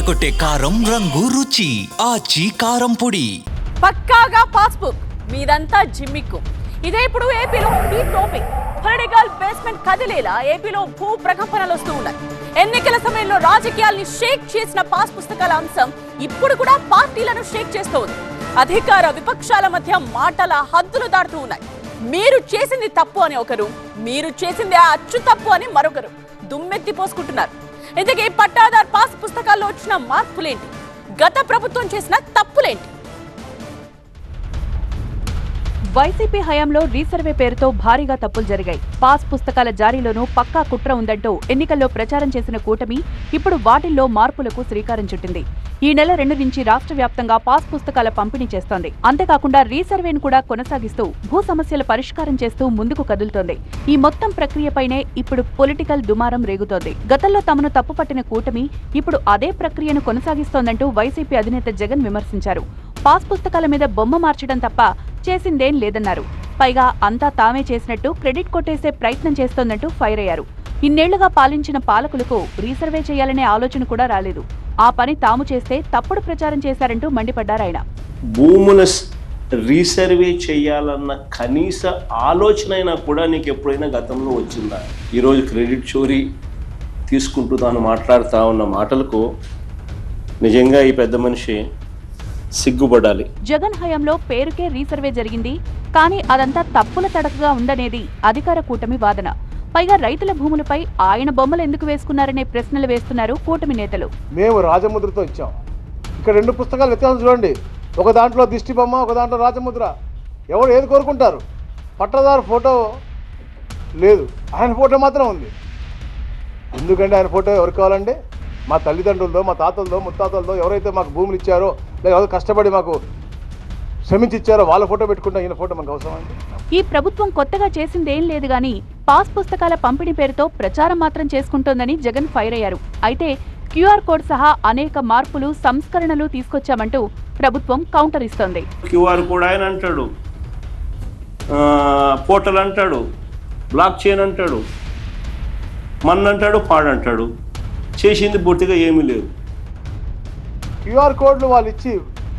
అదరగొట్టే కారం రంగు రుచి ఆచి కారం పొడి. పక్కాగా పాస్బుక్ మీదంతా జిమ్మిక్కు. ఇదే ఇప్పుడు ఏపీలో ఈ టాపిక్. పొలిటికల్ బేస్మెంట్ కదిలేలా ఏపీలో భూ ప్రకంపనలు వస్తూ ఉన్నాయి. ఎన్నికల సమయంలో రాజకీయాల్ని షేక్ చేసిన పాస్ పుస్తకాల అంశం ఇప్పుడు కూడా పార్టీలను షేక్ చేస్తోంది. అధికార విపక్షాల మధ్య మాటల హద్దులు దాటుతూ ఉన్నాయి. మీరు చేసింది తప్పు అని ఒకరు మీరు చేసింది ఆ అచ్చు తప్పు అని మరొకరు. దుమ్మెత్తి పోసుకుంటున్నారు. ఇంతకీ పట్టాదార్ పాస్ పుస్తకాల్లో వచ్చిన మార్పులేంటి? గత ప్రభుత్వం చేసిన తప్పులేంటి? వైసీపీ హయాంలో రీసర్వే పేరుతో భారీగా తప్పులు జరిగాయి. పాస్ పుస్తకాల జారీలోనూ పక్కా కుట్ర ఉందంటూ ఎన్నికల్లో ప్రచారం చేసిన కూటమి ఇప్పుడు వాటిల్లో మార్పులకు శ్రీకారం చుట్టింది. ఈ నెల రెండు నుంచి రాష్ట్ర వ్యాప్తంగా పాస్ పుస్తకాల పంపిణీ చేస్తోంది. అంతేకాకుండా రీసర్వేను కూడా కొనసాగిస్తూ భూ సమస్యల పరిష్కారం చేస్తూ ముందుకు కదులుతోంది. ఈ మొత్తం ప్రక్రియపైనే ఇప్పుడు పొలిటికల్ దుమారం రేగుతోంది. గతంలో తమను తప్పుపట్టిన కూటమి ఇప్పుడు అదే ప్రక్రియను కొనసాగిస్తోందంటూ వైసీపీ అధినేత జగన్ విమర్శించారు. పాస్ పుస్తకాల మీద బొమ్మ మార్చడం తప్ప చేసిందేం లేదన్నారు. పైగా అంతా తామే చేసినట్టు క్రెడిట్ కొట్టేసే ప్రయత్నం చేస్తోందంటూ ఫైర్ అయ్యారు. ఇన్నేళ్ళుగా పాలించిన పాలకులకు రీసర్వే చేయాలనే ఆలోచన కూడా రాలేదు. ఆ పని తాము చేస్తే తప్పుడు ప్రచారం చేశారంటూ మండిపడ్డారాయన భూముల రీసర్వే చేయాలన్న కనీస ఆలోచన అయినా కూడా నీకు ఎప్పుడైనా గతంలో వచ్చిందా? ఈరోజు క్రెడిట్ చోరీ తీసుకుంటూ తాను మాట్లాడుతూ ఉన్న మాటలకు నిజంగా ఈ పెద్ద మనిషి సిగ్గుపడాలి. జగన్ హయాంలో పేరుకే రీసర్వే జరిగింది. కానీ అదంతా తప్పుల తడకగా ఉందనేది అధికార కూటమి వాదన. పైగా రైతుల భూములపై ఆయన బొమ్మలు ఎందుకు వేసుకున్నారనే ప్రశ్నలు వేస్తున్నారు కూటమి నేతలు. మేము రాజముద్రతో ఇచ్చాం. ఇక్కడ రెండు పుస్తకాలు వ్యత్యాసం చూడండి. ఒక దాంట్లో దిష్టి బొమ్మ ఒక దాంట్లో రాజముద్ర. ఎవరు ఏది కోరుకుంటారు? పట్టదారు ఫోటో లేదు. ఆయన ఫోటో మాత్రం ఉంది. ఎందుకంటే ఆయన ఫోటో ఎవరికి కావాలండి? మా తల్లిదండ్రులదో మా తాతలదో ముత్తాతలదో ఎవరైతే మాకు భూములు ఇచ్చారో లేదా ఎవరు కష్టపడి మాకు శ్రమించి ఇచ్చారో వాళ్ళ ఫోటో పెట్టుకుంటాం ఈయన ఫోటో మనకు అవసరం అండి? ఈ ప్రభుత్వం కొత్తగా చేసిందేం లేదు గాని పాస్ పుస్తకాల పంపిణీ పేరుతో ప్రచారం మాత్రం చేసుకుంటోందని జగన్ ఫైర్ అయ్యారు. అయితే క్యూఆర్ కోడ్ సహా అనేక మార్పులు సంస్కరణలు తీసుకొచ్చామంటూ ప్రభుత్వం కౌంటర్ ఇస్తోంది. క్యూఆర్ కోడ్ ఆయన అంటాడు. పోర్టల్ అంటాడు. బ్లాక్ చైన్ అంటాడు. మన్ అంటాడు పాడంటాడు చేసింది పూర్తిగా ఏమీ లేదు. క్యూఆర్ కోడ్లు వాళ్ళు ఇచ్చి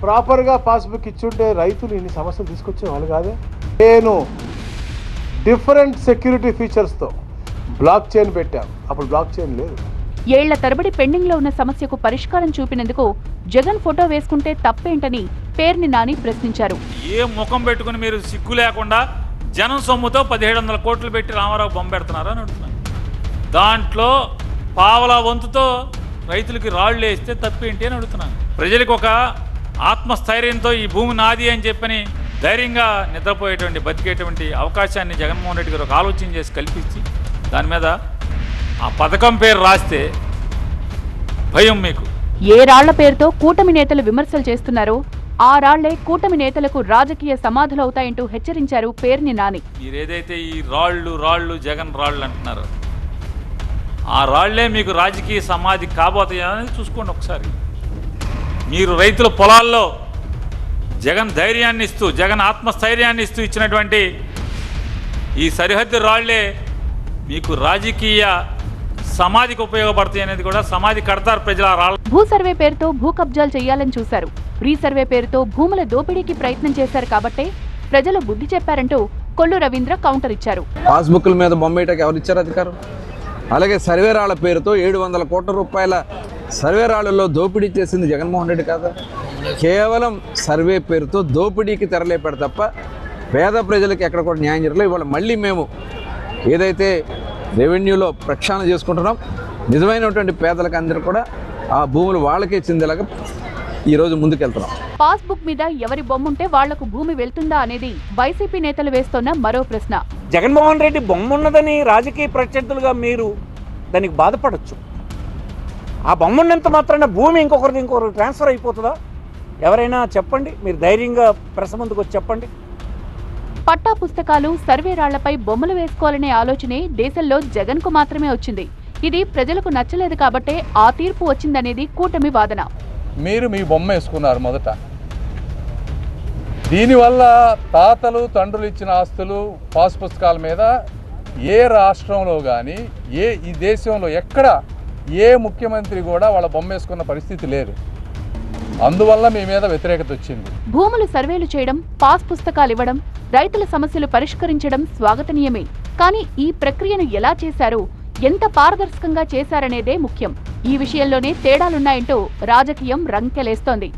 ప్రాపర్గా పాస్బుక్ ఇచ్చుంటే రైతులు ఇన్ని సమస్యలు తీసుకొచ్చే వాళ్ళు కాదే? నేను డిఫరెంట్ సెక్యూరిటీ ఫీచర్స్తో బ్లాక్ చైన్ పెట్టాను అప్పుడు బ్లాక్ చైన్ లేదు. ఏళ్ళ తరబడి పెండింగ్లో ఉన్న సమస్యకు పరిష్కారం చూపినందుకు జగన్ ఫోటో వేసుకుంటే తప్పేంటని పేర్ని నాని ప్రశ్నించారు. ఏ ముఖం పెట్టుకుని మీరు సిగ్గు లేకుండా జనం సొమ్ముతో పదిహేడు వందల కోట్లు పెట్టి రామారావు బొమ్మ పెడుతున్నారు అని అడుగుతున్నాను దాంట్లో పావలా వంతుతో రైతులకి రాళ్ళు వేస్తే తప్పేంటి అని అడుగుతున్నాను. ప్రజలకు ఒక ఆత్మస్థైర్యంతో ఈ భూమి నాది అని చెప్పని ధైర్యంగా నిద్రపోయేటువంటి బతికేటువంటి అవకాశాన్ని జగన్మోహన్ రెడ్డి గారు ఒక ఆలోచన చేసి కల్పించి దాని మీద ఆ పథకం పేరు రాస్తే భయం మీకు. ఏ రాళ్ళ పేరుతో కూటమి నేతలు విమర్శలు చేస్తున్నారో ఆ రాళ్ళే కూటమి నేతలకు రాజకీయ సమాధులవుతాయంటూ హెచ్చరించారు పేర్ని నాని. మీరు ఏదైతే ఈ రాళ్ళు రాళ్ళు జగన్ రాళ్ళు అంటున్నారో ఆ రాళ్ళే మీకు రాజకీయ సమాధి కాబోతాయా అనేది చూసుకోండి ఒకసారి. మీరు రైతుల పొలాల్లో జగన్ ధైర్యాన్ని ఇస్తూ జగన్ ఆత్మస్థైర్యాన్ని ఇస్తూ ఇచ్చినటువంటి ఈ సరిహద్దు రాళ్ళే మీకు రాజకీయ సమాధికి ఉపయోగపడతాయి అనేది కూడా సమాధి కడతారు ప్రజల రాళ్ళ భూ సర్వే పేరుతో భూ కబ్జాలు చేయాలని చూశారు. రీసర్వే పేరుతో భూముల దోపిడీకి ప్రయత్నం చేశారు కాబట్టే ప్రజలు బుద్ధి చెప్పారంటూ కొల్లు రవీంద్ర కౌంటర్ ఇచ్చారు. పాస్బుక్ల మీద బొమ్మేయటకు ఎవరు ఇచ్చారు అధికారం? అలాగే సర్వేరాళ్ళ పేరుతో ఏడు వందల కోట్ల రూపాయల సర్వేరాళ్ళలో దోపిడీ చేసింది జగన్మోహన్ రెడ్డి కాదా. కేవలం సర్వే పేరుతో దోపిడీకి తెరలేపాడు తప్ప పేద ప్రజలకు ఎక్కడ కూడా న్యాయం జరగలేదు. ఇవాళ మళ్ళీ మేము ఏదైతే రెవెన్యూలో ప్రక్షాళన చేసుకుంటున్నాం నిజమైనటువంటి పేదలకు అందరూ కూడా ఆ భూములు వాళ్ళకే చెందేలాగా ఈరోజు ముందుకెళ్తున్నాం. పాస్బుక్ మీద ఎవరి బొమ్ముంటే వాళ్ళకు భూమి వెళ్తుందా అనేది వైసీపీ నేతలు వేస్తోన్న మరో ప్రశ్న. జగన్మోహన్ రెడ్డి బొమ్మ ఉన్నదని రాజకీయ ప్రత్యర్థులుగా మీరు దానికి బాధపడచ్చు. ఆ బొమ్మ ఉన్నంత మాత్రాన భూమి ఇంకొకరిది ఇంకొకరికి ట్రాన్స్ఫర్ అయిపోతుందా? ఎవరైనా చెప్పండి మీరు ధైర్యంగా ప్రెస్ ముందుకు వచ్చి చెప్పండి. పట్టా పుస్తకాలు సర్వే రాళ్ళపై బొమ్మలు వేసుకోవాలనే ఆలోచనే దేశంలో జగన్కు మాత్రమే వచ్చింది. ఇది ప్రజలకు నచ్చలేదు కాబట్టే ఆ తీర్పు వచ్చిందనేది కూటమి వాదన. మీరు మీ బొమ్మ వేసుకున్నారు మొదట. దీనివల్ల తాతలు తండ్రులు ఇచ్చిన ఆస్తులు పాస్ పుస్తకాల మీద ఏ రాష్ట్రంలో కానీ ఏ ఈ దేశంలో ఎక్కడ ఏ ముఖ్యమంత్రి కూడా వాళ్ళ బొమ్మ వేసుకున్న పరిస్థితి లేదు. అందువల్ల మీ మీద వ్యతిరేకత వచ్చింది. భూములు సర్వేలు చేయడం పాస్ పుస్తకాలు ఇవ్వడం రైతుల సమస్యలు పరిష్కరించడం స్వాగతనీయమే. కానీ ఈ ప్రక్రియను ఎలా చేశారో? ఎంత పారదర్శకంగా చేశారనేదే ముఖ్యం. ఈ విషయంలోనే తేడాలున్నాయంటూ రాజకీయం రంకెలేస్తోంది.